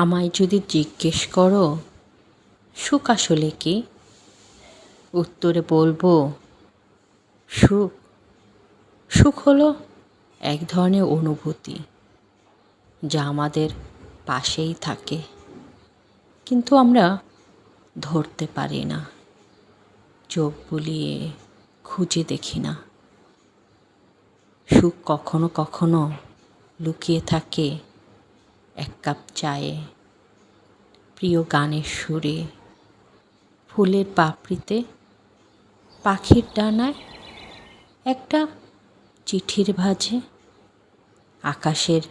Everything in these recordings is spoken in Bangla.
আমায় যদি জিজ্ঞেস করো, সুখ আসলে কি? উত্তরে বলব, সুখ সুখ হলো এক ধরনের অনুভূতি যা আমাদের পাশেই থাকে, কিন্তু আমরা ধরতে পারি না, চোখ বুলিয়ে খুঁজে দেখি না। সুখ কখনো কখনো লুকিয়ে থাকে এক কাপ চায়ে, প্রিয় গানের সুরে, ফুলের পাপড়িতে, পাখির ডানায়, একটা চিঠির ভাঁজে, আকাশের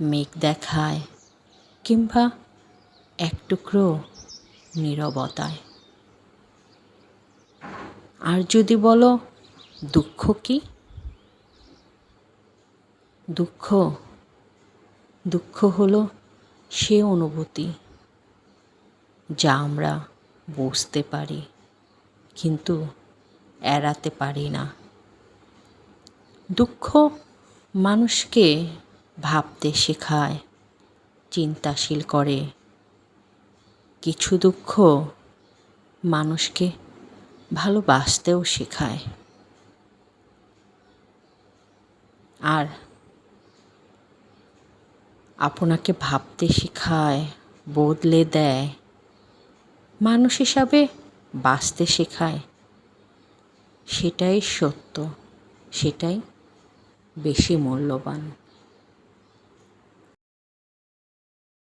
মেঘ দেখায় কিংবা এক টুকরো নীরবতায়। আর যদি বলো, দুঃখ কি? দুঃখ দুঃখ হলো সে অনুভূতি, যা আমরা বুঝতে পারি, কিন্তু এড়াতে পারি না। দুঃখ মানুষকে ভাবতে শেখায়, চিন্তাশীল করে। কিছু দুঃখ মানুষকে ভালোবাসতেও শেখায়। আর আপনাকে ভাবতে শেখায় বদলে দেয়। মানুষ হিসাবে বাঁচতে শেখায়। সেটাই সত্য সেটাই বেশি মূল্যবান।